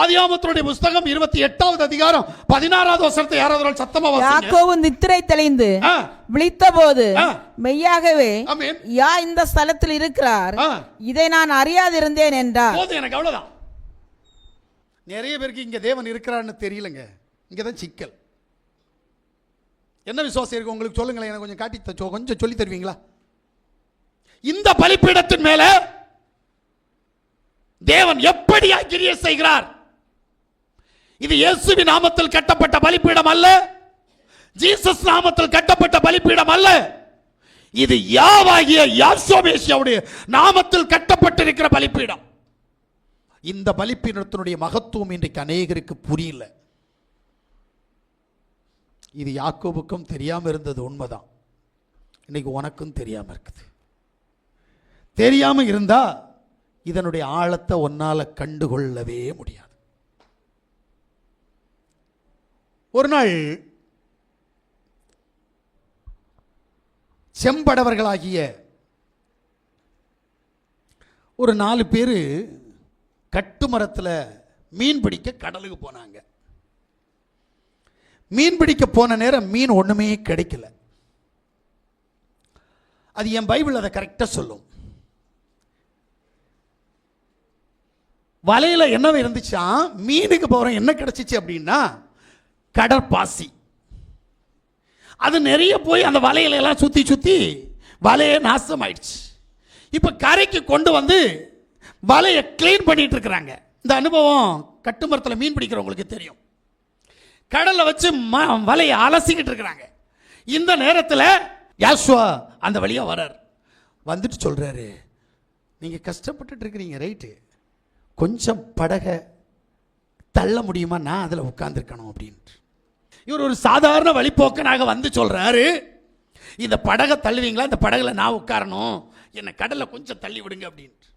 ஆதியாமத்தினுடைய புஸ்தகம் இருபத்தி எட்டாவது அதிகாரம் பதினாறாவது வசனத்தை யாராவது சத்தமா வாசிங்க. யாக்கோவு நித்திரை தெளிந்து ஆ, விழித்தபோது ஆ. மெய்யாகவே. யா இந்த ஸ்தலத்தில் இருக்கிறார். இதை நான் அறியாதிருந்தேன் என்றார். போதும் எனக்கு அவ்வளவுதான். நிறைய பேருக்கு இங்க தேவன் இருக்கிறான்னு தெரியலங்க. இங்க தான் சிக்கல். என்ன விசுவாசம் இருக்கு? உங்களுக்கு சொல்லுங்களேன். எனக்கு கொஞ்சம் காட்டி கொஞ்சம் சொல்லி தருவீங்களா? இந்த பலிப்பீடத்தின் மேல தேவன் எப்படியா கிரியை செய்கிறார்? இது இயேசுவி நாமத்தில் கட்டப்பட்ட பலிப்பீடம் அல்ல. ஜீசஸ் நாமத்தில் கட்டப்பட்ட பலிப்பீடம் அல்ல. இது யாவாகிய யாசோபேசியாவுடைய நாமத்தில் கட்டப்பட்டிருக்கிற பலிப்பீடம். இந்த பலிப்பீடத்தினுடைய மகத்துவம் இன்றைக்கு அநேகருக்கு புரியல. இது யாக்கோபுக்கும் தெரியாமல் இருந்தது உண்மைதான். இன்னைக்கு உனக்கும் தெரியாமல் இருக்குது. தெரியாம இருந்தால் இதனுடைய ஆழத்தை ஒன்னால் கண்டுகொள்ளவே முடியாது. ஒரு நாள் செம்படவர்களாகிய ஒரு நாலு பேர் கட்டுமரத்தில் மீன் பிடிக்க கடலுக்கு போனாங்க. மீன் பிடிக்க போன நேரம் மீன் ஒன்றுமே கிடைக்கல. அது என் பைபிள் அதை கரெக்டாக சொல்லும். வலையில் என்ன இருந்துச்சா? மீனுக்கு போகிறோம் என்ன கிடச்சிச்சு அப்படின்னா கடற்பாசி. அது நிறைய போய் அந்த வலையில எல்லாம் சுற்றி சுற்றி வலையே நாசமாயிடுச்சு. இப்போ கரைக்கு கொண்டு வந்து வலையை க்ளீன் பண்ணிட்டு இருக்கிறாங்க. இந்த அனுபவம் கட்டுமரத்தில் மீன் பிடிக்கிறவங்களுக்கு தெரியும். கடலை வச்சு ம- வலையை அலசிக்கிட்டு இருக்கிறாங்க. இந்த நேரத்தில் யாஸ்வா அந்த வழியாக வரார். வந்துட்டு சொல்கிறாரு நீங்கள் கஷ்டப்பட்டுட்டு இருக்கிறீங்க ரைட்டு கொஞ்சம் படகை தள்ள முடியுமா? நான் அதில் உட்காந்துருக்கணும் அப்படின்ட்டு. இவர் ஒரு சாதாரண வழிப்போக்கனாக வந்து சொல்கிறாரு இந்த படகை தள்ளுவீங்களா? இந்த படகுல நான் உட்காரணும். என்னை கடலை கொஞ்சம் தள்ளி விடுங்க அப்படின்ட்டு.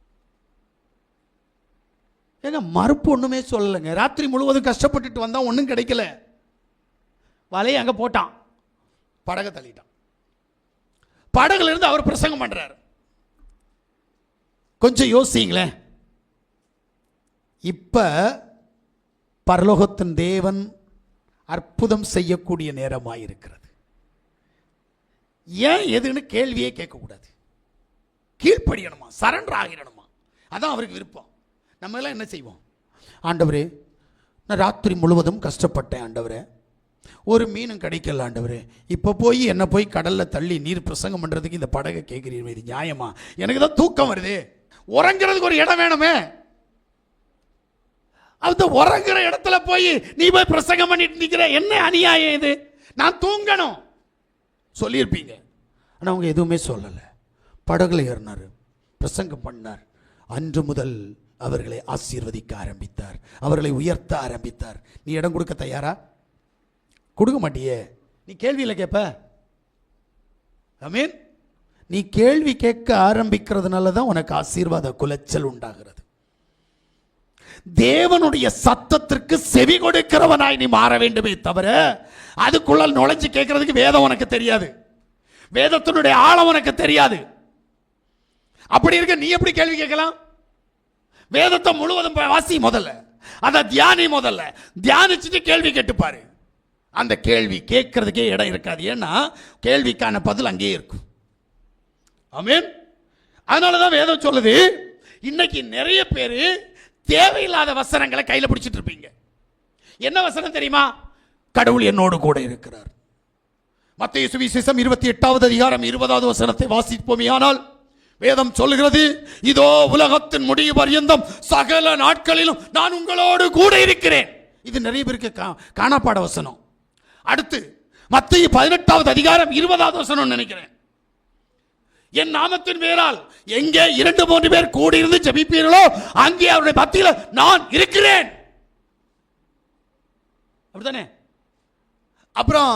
ஏங்க மறுப்பு ஒன்றுமே சொல்லலைங்க. ராத்திரி முழுவதும் கஷ்டப்பட்டுட்டு வந்தால் ஒன்றும் கிடைக்கல. வலையை அங்கே போட்டான். படகை தள்ளிட்டான். படகுலேருந்து அவர் பிரசங்கம் பண்ணுறாரு கொஞ்சம் யோசிங்களேன். இப்போ பரலோகத்தின் தேவன் அற்புதம் செய்யக்கூடிய நேரமாக இருக்கிறது ஏன் எதுன்னு கேள்வியே கேட்கக்கூடாது. கீழ்ப்படியணுமா? சரண்டர் ஆகிடணுமா? அதான் அவருக்கு விருப்பம். நம்ம எல்லாம் என்ன செய்வோம்? ஆண்டவரே நான் ராத்திரி முழுவதும் கஷ்டப்பட்டேன் ஆண்டவரே. ஒரு மீனும் கிடைக்கல ஆண்டவரே. இப்போ போய் என்னை போய் கடலில் தள்ளி நீர் பிரசங்கம் பண்ணுறதுக்கு இந்த படகை கேட்குறீங்க இது நியாயமா? எனக்கு தான் தூக்கம் வருது. உறங்கிறதுக்கு ஒரு இடம் வேணுமே. அந்த உறங்குற இடத்துல போய் நீ போய் பிரசங்கம் பண்ணிட்டு நிற்கிற என்ன அநியாயம் இது? நான் தூங்கணும். சொல்லியிருப்பீங்க. ஆனால் அவங்க எதுவுமே சொல்லலை. படகுல ஏறினார். பிரசங்கம் பண்ணார். அன்று முதல் அவர்களை ஆசீர்வதிக்க ஆரம்பித்தார். அவர்களை உயர்த்த ஆரம்பித்தார். நீ இடம் கொடுக்க தயாரா? கொடுக்க மாட்டியே. நீ கேள்வியில் கேட்ப அமீன் நீ கேள்வி கேட்க ஆரம்பிக்கிறதுனால தான் உனக்கு ஆசீர்வாத குலைச்சல் உண்டாகிறது. தேவனுடைய சத்தத்திற்கு செவி கொடுக்கிறவனாய் நீ மாற வேண்டுமே தவிர அதுக்குள்ள நுழைஞ்சு கேட்கறதுக்கு வேதம் உனக்கு தெரியாது. வேதத்தினுடைய ஆழம் உனக்கு தெரியாது. அப்படி இருக்க நீ எப்படி கேள்வி கேட்கலாம்? வேதத்தை முழுவதும் வாசி முதல்ல. அதை தியானி முதல்ல. தியானிச்சுட்டு கேள்வி கேட்டுப்பாரு அந்த கேள்வி கேட்கறதுக்கே இடம் இருக்காது. ஏன்னா கேள்விக்கான பதில் அங்கேயே இருக்கும். ஆமீன்? அதனால தான் வேதம் சொல்லுது இன்னைக்கு நிறைய பேர் தேவையில்லாத வசனங்களை கையில் பிடிச்சிட்டு இருப்பீங்க. என்ன வசனம் தெரியுமா? கடவுள் என்னோடு கூட இருக்கிறார். மத்திய சுவிசேஷம் இருபத்தி எட்டாவது அதிகாரம் இருபதாவது வசனத்தை வாசிப்போமே ஆனால் வேதம் சொல்கிறது இதோ உலகத்தின் முடிவு பர்யந்தம் சகல நாட்களிலும் நான் உங்களோடு கூட இருக்கிறேன். இது நிறைய பேருக்கு கா- காணாப்பாட வசனம். அடுத்து மத்திய பதினெட்டாவது அதிகாரம் இருபதாவது வசனம் நினைக்கிறேன். என் நாமத்தின் பேரால் எங்கே இரண்டு மூன்று பேர் கூடியிருந்து ஜபிப்பீர்களோ அங்கே அவருடைய மத்தியில் நான் இருக்கிறேன். அப்படித்தானே? அப்புறம்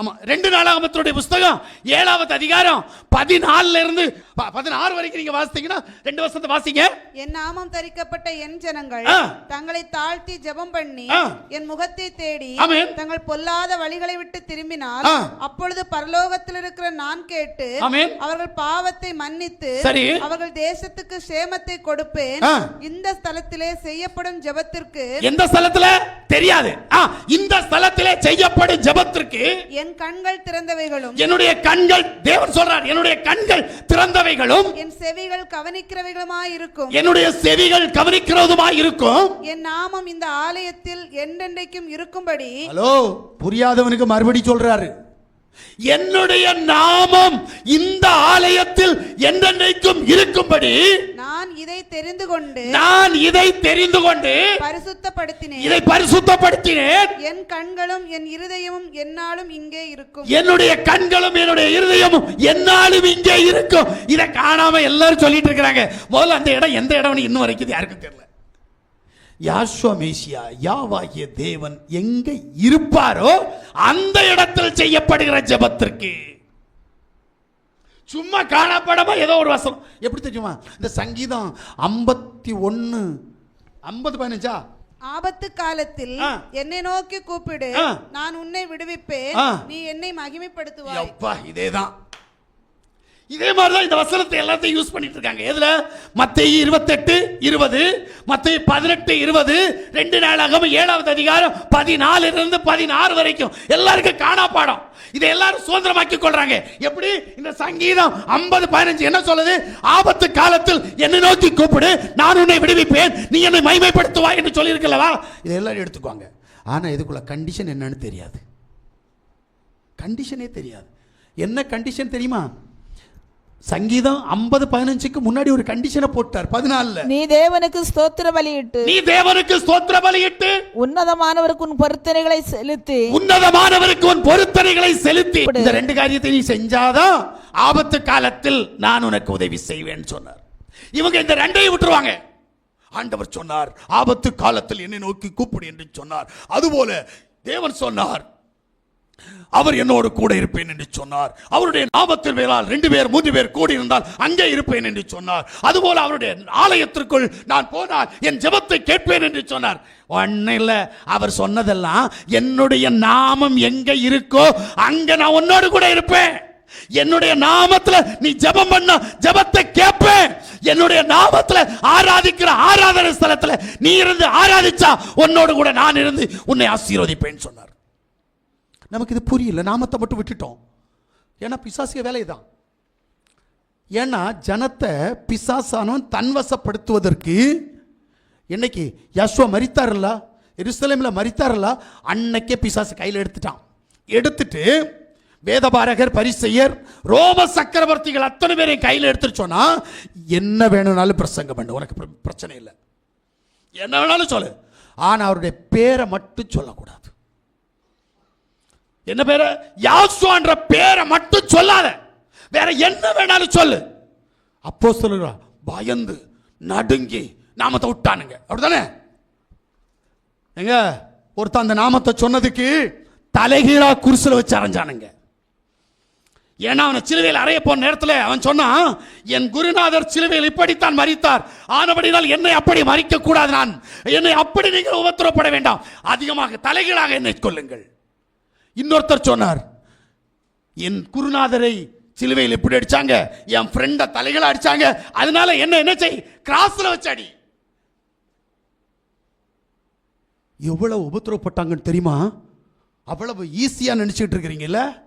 ஆமா ரெண்டு நாளாகமத்தினுடைய புஸ்தகம் ஏழாவது அதிகாரம் பதினாலுல இருந்து பதினாறு வரைக்கும் நீங்க வாசித்தீங்கன்னா ரெண்டு வருஷத்தை வாசிங்க என் நாமம் தரிக்கப்பட்ட என் ஜனங்கள். தங்களை தாழ்த்தி ஜெபம் பண்ணி. என் முகத்தை தேடி. தங்கள் பொல்லாத வழிகளை விட்டு திரும்பினால். அப்பொழுது பரலோகத்தில் இருக்கிற நான் கேட்டு. அவர்கள் பாவத்தை மன்னித்து. அவர்கள் தேசத்துக்கு சேமத்தை கொடுப்பேன். இந்த ஸ்தலத்திலே செய்யப்படும் ஜெபத்திற்கு எந்த ஸ்தலத்துல தெரியாது. ஆ, இந்த ஸ்தலத்திலே செய்யப்படும் ஜெபத்திற்கு என் கண்கள் திறந்தவைகளும் என்னுடைய கண்கள் தேவன் சொல்றார் என்னுடைய கண்கள் திறந்தவைகளும் என் செவிகள் கவனிக்கிறவைகளுமாய் இருக்கும் என்னுடைய செவிகள் கவனிக்கிறதுமாய் இருக்கும் என் நாமம் இந்த ஆலயத்தில் என்றென்றைக்கும் இருக்கும்படி ஹலோ புரியாதவனுக்கு மறுபடி சொல்றாரு. என்னுடைய நாமம் இந்த ஆலயத்தில் என்றென்றைக்கும் இருக்கும்படி நான் இதை தெரிந்து கொண்டு நான் இதை தெரிந்து கொண்டு பரிசுத்தப்படுத்தினேன். இதை பரிசுத்தப்படுத்தினேன். என் கண்களும் என் இருதயமும் என்னாலும் இங்கே இருக்கும். என்னுடைய கண்களும் என்னுடைய இருதயமும் என்னாலும் இங்கே இருக்கும். இதை காணாம எல்லாரும் சொல்லிட்டு இருக்கிறாங்க. முதல்ல அந்த இடம் எந்த இடம்னு இன்னும் வரைக்கும் யாருக்கும் தெரியல. யாஸ்வமேசியா யாவாகிய தேவன் எங்க இருப்பாரோ அந்த இடத்தில் செய்யப்படுகிற ஜெபத்திற்கு. சும்மா காணப்படாம ஏதோ ஒரு வசனம். எப்படி தெரியுமா? இந்த சங்கீதம் ஐம்பத்தி ஒன்னு ஐம்பது பதினஞ்சா? ஆபத்து காலத்தில். என்னை நோக்கி கூப்பிடு. நான் உன்னை விடுவிப்பேன். நீ என்னை மகிமைப்படுத்துவாய். இதேதான். இதே மாதிரி தான் இந்த வசனத்தை எல்லாத்தையும் யூஸ் பண்ணிட்டு இருக்காங்க எதில்? மத்திய இருபத்தெட்டு இருபது மத்திய பதினெட்டு இருபது ரெண்டு நாளாகவும் ஏழாவது அதிகாரம் பதினாலுலேருந்து பதினாறு வரைக்கும் எல்லாருக்கும் காணா பாடம். இதை எல்லாரும் சுதந்திரமாக்கி கொள்றாங்க. எப்படி? இந்த சங்கீதம் ஐம்பது பதினஞ்சு என்ன சொல்லுது? ஆபத்து காலத்தில் என்னை நோக்கி கூப்பிடு நான் உன்னை விடுவிப்பேன் நீ என்னை மைமைப்படுத்துவா என்று சொல்லியிருக்கலவா இதை எல்லாரும் எடுத்துக்குவாங்க ஆனால் இதுக்குள்ள கண்டிஷன் என்னன்னு தெரியாது. கண்டிஷனே தெரியாது. என்ன கண்டிஷன் தெரியுமா? சங்கீதம் ஐம்பது பதினஞ்சுக்கு முன்னாடி ஒரு கண்டிஷனை போட்டார். பதினாலுல. நீ தேவனுக்கு ஸ்தோத்திர பலியிட்டு நீ தேவனுக்கு ஸ்தோத்திர பலியிட்டு உன்னதமானவருக்கு உன் பொருத்தனைகளை செலுத்தி உன்னதமானவருக்கு உன் பொருத்தனைகளை செலுத்தி. இந்த ரெண்டு காரியத்தை நீ செஞ்சாதான் ஆபத்து காலத்தில் நான் உனக்கு உதவி செய்வேன் சொன்னார். இவங்க இந்த ரெண்டையும் விட்டுருவாங்க. ஆண்டவர் சொன்னார் ஆபத்து காலத்தில் என்னை நோக்கி கூப்பிடு என்று சொன்னார். அதுபோல தேவன் சொன்னார் அவர் என்னோடு கூட இருப்பேன் என்று சொன்னார். அவருடைய நாபத்தில் மேலால் ரெண்டு பேர் மூன்று பேர் கூடி இருந்தால் அங்கே இருப்பேன் என்று சொன்னார். அதுபோல அவருடைய ஆலயத்திற்குள் நான் போனால் என் ஜெபத்தை கேட்பேன் என்று சொன்னார். ஒன்னில் அவர் சொன்னதெல்லாம் என்னுடைய நாமம் எங்க இருக்கோ அங்க நான் உன்னோடு கூட இருப்பேன். என்னுடைய நாமத்துல நீ ஜெபம் பண்ண ஜெபத்தை கேட்பேன். என்னுடைய நாமத்துல ஆராதிக்கிற ஆராதனை ஸ்தலத்துல நீ இருந்து ஆராதிச்சா உன்னோடு கூட நான் இருந்து உன்னை ஆசீர்வதிப்பேன் சொன்னார். நமக்கு இது புரியல நாமத்தை மட்டும் விட்டுட்டோம். ஏன்னா பிசாசிய வேலை தான் ஏன்னா ஜனத்தை பிசாசானவன் தன்வசப்படுத்துவதற்கு என்னைக்கு யஸ்வா மரித்தார்ல எருசலேமில் மரித்தார்ல அன்னைக்கே பிசாசு கையில் எடுத்துட்டான். எடுத்துட்டு வேதபாரகர் பரிசெயர் ரோம சக்கரவர்த்திகள் அத்தனை பேரையும் கையில் எடுத்துட்டு சொன்னால் என்ன வேணும்னாலும் பிரசங்கம் பண்ணு உனக்கு பிர- பிரச்சனை இல்லை. என்ன வேணாலும் சொல்லு. ஆனால் அவருடைய பேரை மட்டும் சொல்லக்கூடாது. என்ன பேரு? யாசுவான்ற பேரை மட்டும் சொல்லாத. வேற என்ன வேணாலும் சொல்லு. அப்போ சொல்லுறா பயந்து நடுங்கி நாமத்தை விட்டானுங்க. அப்படிதானே எங்க? ஒருத்தன் அந்த நாமத்தை சொன்னதுக்கு தலைகீழா குருசில் வச்சு அரைஞ்சானுங்க. ஏன்னா அவனை சிலுவையில் அறைய போன நேரத்தில் அவன் சொன்னான் என் குருநாதர் சிலுவையில் இப்படித்தான் மறித்தார் ஆனபடினால் என்னை அப்படி மறிக்க கூடாது நான். என்னை அப்படி நீங்கள் உபத்திரப்பட வேண்டாம். அதிகமாக தலைகீழாக என்னை கொள்ளுங்கள் இன்னொருத்தர் சொன்னார் என் குருநாதரை சிலுவையில் இப்படி அடிச்சாங்க? என் ஃப்ரெண்டை தலைகளை அடிச்சாங்க. அதனால என்ன என்ன செய்? கிராஸ்ல வச்சாடி. எவ்வளவு உபத்திரப்பட்டாங்கன்னு தெரியுமா? அவ்வளவு ஈஸியா நினைச்சிட்டு இருக்கிறீங்கல்ல?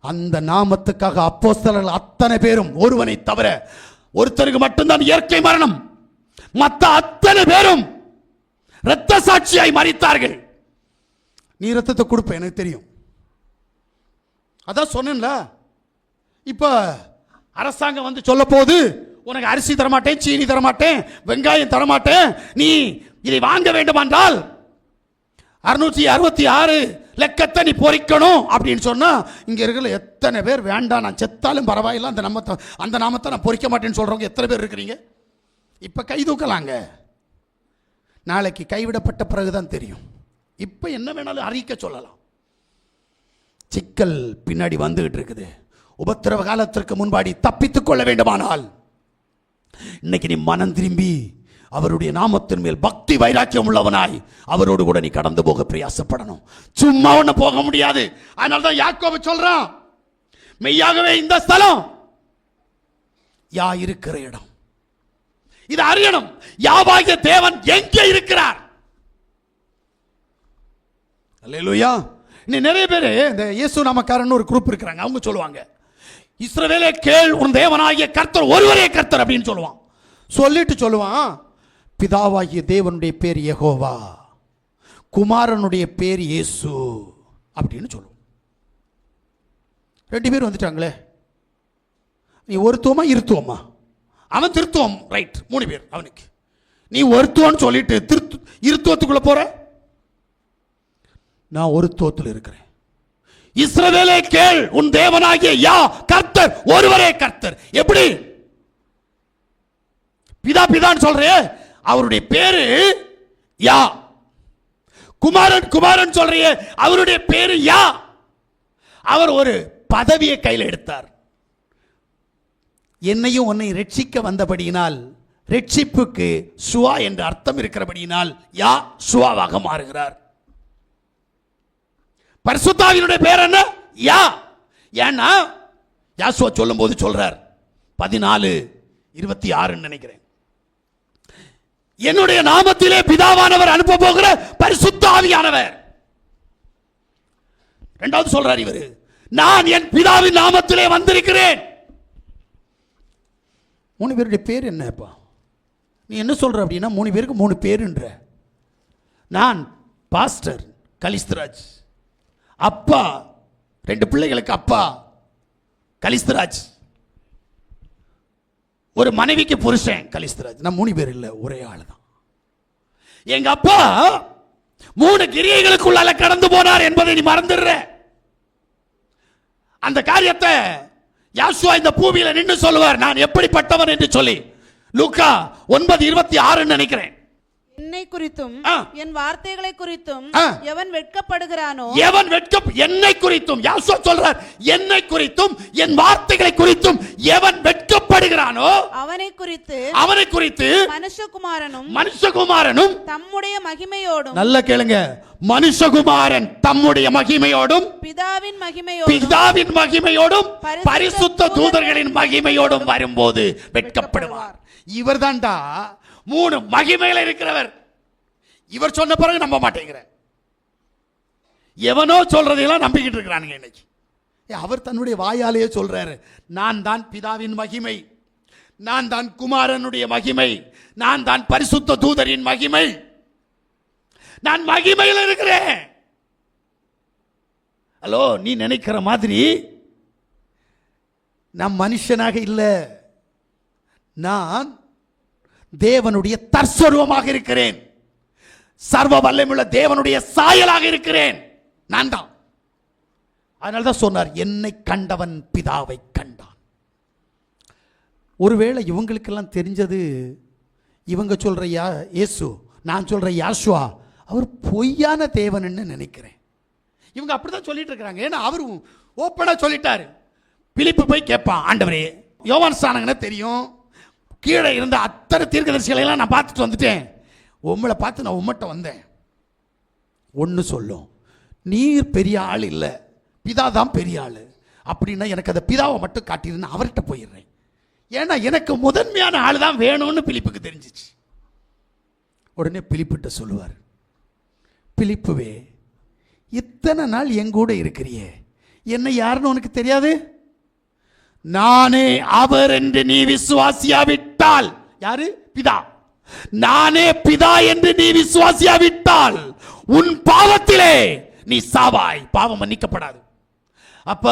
அந்த நாமத்துக்காக அப்போஸ்தலர்கள் அத்தனை பேரும் ஒருவனை தவிர ஒருத்தருக்கு மட்டும்தான் இயற்கை மரணம். மற்ற அத்தனை பேரும் இரத்த சாட்சியாய் மறித்தார்கள் நீ ரத்தத்தை கொடுப்ப எனக்கு தெரியும். அதான் சொன்னேன்ல. இப்போ அரசாங்கம் வந்து சொல்லப்போகுது உனக்கு அரிசி தரமாட்டேன் சீனி தரமாட்டேன் வெங்காயம் தரமாட்டேன் நீ இதை வாங்க வேண்டுமென்றால் அறுநூற்றி அறுபத்தி ஆறு லெக்கத்தை நீ பொறிக்கணும் அப்படின்னு சொன்னால் இங்கே இருக்கிற எத்தனை பேர் வேண்டாம் நான் செத்தாலும் பரவாயில்ல அந்த நாமத்தை அந்த நாமத்தை நான் பொறிக்க மாட்டேன்னு சொல்கிறவங்க எத்தனை பேர் இருக்கிறீங்க? இப்போ கை தூக்கலாங்க. நாளைக்கு கைவிடப்பட்ட பிறகுதான் தெரியும். இப்போ என்ன வேணாலும் அறிக்க சொல்லலாம். சிக்கல் பின்னாடி வந்துகிட்டு இருக்குது. உபத்திரவ காலத்திற்கு முன்பாடி தப்பித்துக் கொள்ள வேண்டுமானால் இன்னைக்கு நீ மனம் திரும்பி அவருடைய நாமத்தின் மேல் பக்தி வைராக்கியம் உள்ளவனாய் அவரோடு கூட நீ கடந்து போக பிரயாசப்படணும். சும்மா ஒன்று போக முடியாது. அதனால தான் யாக்கோபு சொல்றான் மெய்யாகவே இந்த ஸ்தலம் யா இருக்கிற இடம். இது அறியணும். யாவாகிய தேவன் எங்கே இருக்கிறார்? அல்லையா இன்னும் நிறைய பேர் இந்த இயேசு நாமக்காரன்னு ஒரு குரூப் இருக்கிறாங்க. அவங்க சொல்லுவாங்க இஸ்ரவேலே கேள் உன் தேவனாகிய கர்த்தர் ஒருவரே கர்த்தர் அப்படின்னு சொல்லுவான். சொல்லிட்டு சொல்லுவான் பிதாவாகிய தேவனுடைய பேர் யகோவா குமாரனுடைய பேர் இயேசு அப்படின்னு சொல்லுவோம் ரெண்டு பேர் வந்துட்டாங்களே. நீ ஒருத்துவமா இருத்துவமா? அவன் திருத்துவம். ரைட் மூணு பேர் அவனுக்கு. நீ ஒருத்துவம்னு சொல்லிட்டு திருத்து இருத்துவத்துக்குள்ளே போகிற நான் ஒரு தோத்தில் இருக்கிறேன். இஸ்ரவேலே கேள் உன் தேவனாகிய யா கர்த்தர் ஒருவரே கர்த்தர். எப்படி? பிதா பிதான்னு சொல்றே அவருடைய பேரு யா. குமாரன் குமாரன் சொல்றிய அவருடைய பேரு யா. அவர் ஒரு பதவியை கையில் எடுத்தார். என்னையும் உன்னை ரட்சிக்க வந்தபடியினால் ரட்சிப்புக்கு சுவா என்ற அர்த்தம் இருக்கிறபடியினால் யா சுவாவாக மாறுகிறார். பரிசுத்தாவினுடைய பேர் என்ன? யா. ஏன்னா யாசுவா சொல்லும்போது சொல்றார். பதினாலு இருபத்தி ஆறுன்னு நினைக்கிறேன். என்னுடைய நாமத்திலே பிதாவானவர் அனுப்ப போகிற பரிசுத்த ஆவியானவர். இரண்டாவது சொல்றார் இவர். நான் என் பிதாவின் நாமத்திலே வந்திருக்கிறேன். மூணு பேருடைய பேர் என்னப்பா? நீ என்ன சொல்ற அப்படின்னா மூணு பேருக்கு மூணு பேருன்ற. நான் பாஸ்டர் கலிஸ்தராஜ். அப்பா ரெண்டு பிள்ளைகளுக்கு அப்பா கலிஸ்தராஜ். ஒரு மனைவிக்கு புருஷன் கலிஸ்தராஜ். நான் மூணு பேர் இல்லை ஒரே ஆள் தான். எங்க அப்பா மூணு கிரியைகளுக்குள்ளால கடந்து போனார் என்பதை நீ மறந்துடுற. அந்த காரியத்தை யாசுவா இந்த பூமியில நின்று சொல்லுவார். நான் எப்படிப்பட்டவன் என்று சொல்லி. லூக்கா ஒன்பது இருபத்தி ஆறுன்னு நினைக்கிறேன். என்னை குறித்தும். என் வார்த்தைகளை குறித்தும். எவன் வெட்கப்படுகிறானோ? எவன் வெட்கம் என்னை குறித்தும் யாசுவா சொல்றார்? என்னை குறித்தும் என் வார்த்தைகளை குறித்தும் எவன் வெட்கப்படுகிறானோ? அவனை குறித்து அவனை குறித்து மனுஷகுமாரனும் மனுஷகுமாரனும் தம்முடைய மகிமையோடும் நல்ல கேளுங்க. மனுஷகுமாரன் தம்முடைய மகிமையோடும் பிதாவின் மகிமையோடும் பிதாவின் மகிமையோடும் பரிசுத்த பரிசுத்த தூதர்களின் மகிமையோடும் வரும்போது வெட்கப்படுவார். இவர்தான்டா மூணு மகிமையில் இருக்கிறவர். இவர் சொன்ன பிறகு நம்ப மாட்டேங்கிற. எவனோ சொல்றதையெல்லாம் நம்பிக்கிட்டு இருக்கிறானுங்க இன்னைக்கு. ஏ, அவர் தன்னுடைய வாயாலேயே சொல்றாரு நான் தான் பிதாவின் மகிமை. நான் தான் குமாரனுடைய மகிமை. நான் தான் பரிசுத்த தூதரின் மகிமை. நான் மகிமையில் இருக்கிறேன். ஹலோ நீ நினைக்கிற மாதிரி நான் மனுஷனாக இல்லை. நான் தேவனுடைய தற்சொருவமாக இருக்கிறேன். சர்வ வல்லமுள்ள தேவனுடைய சாயலாக இருக்கிறேன். நான் தான். அதனால தான் சொன்னார் என்னை கண்டவன் பிதாவை கண்டான். ஒருவேளை இவங்களுக்கெல்லாம் தெரிஞ்சது இவங்க சொல்ற யா இயேசு நான் சொல்ற யாசுவா அவர் பொய்யான தேவன்னு நினைக்கிறேன். இவங்க அப்படிதான் சொல்லிட்டு இருக்கிறாங்க. ஏன்னா அவரும் ஓப்பனாக சொல்லிட்டாரு. பிலிப்பு போய் கேட்பான் ஆண்டவரே யோவான் ஸ்தானங்கன்னு தெரியும் கீழே இருந்த அத்தனை தீர்க்கதரிசிகளை எல்லாம் நான் பார்த்துட்டு வந்துட்டேன். உம்மை பார்த்து நான் உம்மட்ட வந்தேன். ஒன்று சொல்லும். நீர் பெரிய ஆள் இல்லை. பிதா தான் பெரிய ஆள். அப்படின்னா எனக்கு அந்த பிதாவை மட்டும் காட்டிருன்னு அவர்கிட்ட போயிடுறேன். ஏன்னா எனக்கு முதன்மையான ஆள் தான் வேணும்னு பிலிப்புக்கு தெரிஞ்சிச்சு. உடனே பிலிப்பிட்ட சொல்லுவார். பிலிப்புவே இத்தனை நாள் எங்கூட இருக்கிறியே. என்ன யாருன்னு உனக்கு தெரியாது? நானே அவர் என்று நீ விசுவாசியாவிட்டால். யாரு? பிதா. நானே பிதா என்று நீ விசுவாசியாவிட்டால் உன் பாவத்திலே நீ சாவாய். பாவம் மன்னிக்கப்படாது. அப்ப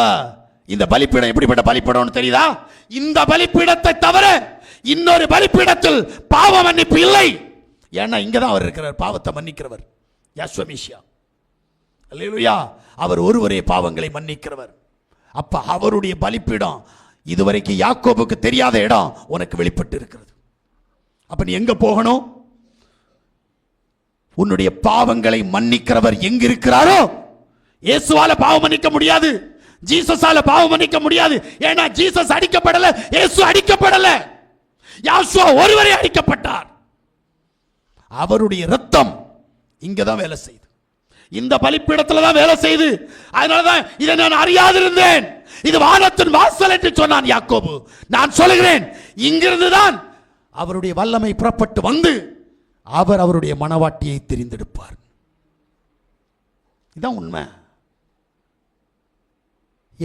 இந்த பலிப்பீடம் எப்படிப்பட்ட பலிப்பீடம்னு தெரியுதா? இந்த பலிப்பீடத்தை தவிர இன்னொரு பலிப்பீடத்தில் பாவ மன்னிப்பு இல்லை. ஏன்னா இங்கதான் அவர் இருக்கிறார். பாவத்தை மன்னிக்கிறவர். யாஸ்வமிஷியா அல்லேலூயா. அவர் ஒருவரே பாவங்களை மன்னிக்கிறவர். அப்ப அவருடைய பலிப்பீடம் இதுவரைக்கும் யாக்கோபுக்கு தெரியாத இடம் உனக்கு வெளிப்பட்டு இருக்கிறது அப்ப நீ எங்க போகணும்? உன்னுடைய பாவங்களை மன்னிக்கிறவர் எங்க இருக்கிறாரோ இயேசுவால பாவம் மன்னிக்க முடியாது. ஜீசஸால பாவம் மன்னிக்க முடியாது. ஏன்னா ஜீசஸ் அடிக்கப்படல இயேசு அடிக்கப்படல. யாசுவா ஒருவரே அடிக்கப்பட்டார். அவருடைய ரத்தம் இங்க தான் வேலை செய்யுது. இந்த பலிப்பீடத்துல தான் வேலை செய்து. அதனால தான் இதை நான் அறியாதிருந்தேன். இது வானத்தின் வாசல் என்று சொன்னான் யாக்கோபு. நான் சொல்லுகிறேன் இங்கிருந்து தான் அவருடைய வல்லமை புறப்பட்டு வந்து அவர் அவருடைய மனவாட்டியை தெரிந்தெடுப்பார். இதான் உண்மை.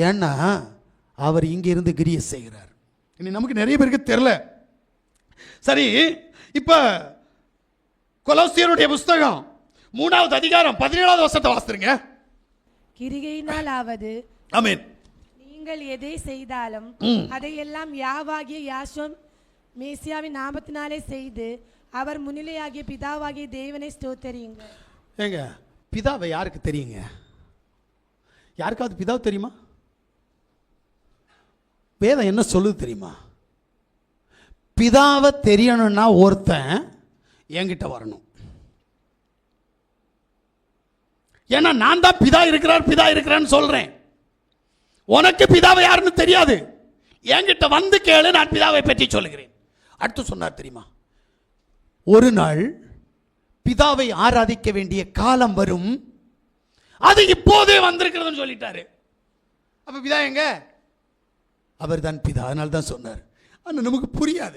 ஏன்னா அவர் இங்கிருந்து கிரிய செய்கிறார். இனி நமக்கு நிறைய பேருக்கு தெரில சரி இப்போ கொலோசியருடைய புஸ்தகம். மூணாவது அதிகாரம் பதினேழாவது வருஷத்தை வாசித்துருங்க. கிரிகையினாலாவது ஆமென். நீங்கள் எதை செய்தாலும் அதையெல்லாம் யாவாகிய யாஷோம் மேசியாவின் நாமத்தினாலே செய்து அவர் முன்னிலையாகிய பிதாவாகிய தேவனை ஸ்தோத்தரியுங்கள். ஏங்க பிதாவை யாருக்கு தெரியுங்க? யாருக்காவது பிதாவை தெரியுமா? வேதம் என்ன சொல்லுது தெரியுமா? பிதாவை தெரியணும்னா ஒருத்தன் என்கிட்ட வரணும். ஏன்னா நான் தான் பிதா இருக்கிறார் பிதா இருக்கிறான்னு சொல்கிறேன் உனக்கு பிதாவை யாருன்னு தெரியாது. என்கிட்ட வந்து கேளு நான் பிதாவை பற்றி சொல்லுகிறேன். அடுத்து சொன்னார் தெரியுமா? ஒரு நாள் பிதாவை ஆராதிக்க வேண்டிய காலம் வரும். அது இப்போதே வந்திருக்கிறதுன்னு சொல்லிட்டாரு. அப்போ பிதா எங்க? அவர் தான் பிதா அதனால தான் சொன்னார். ஆனால் நமக்கு புரியாது.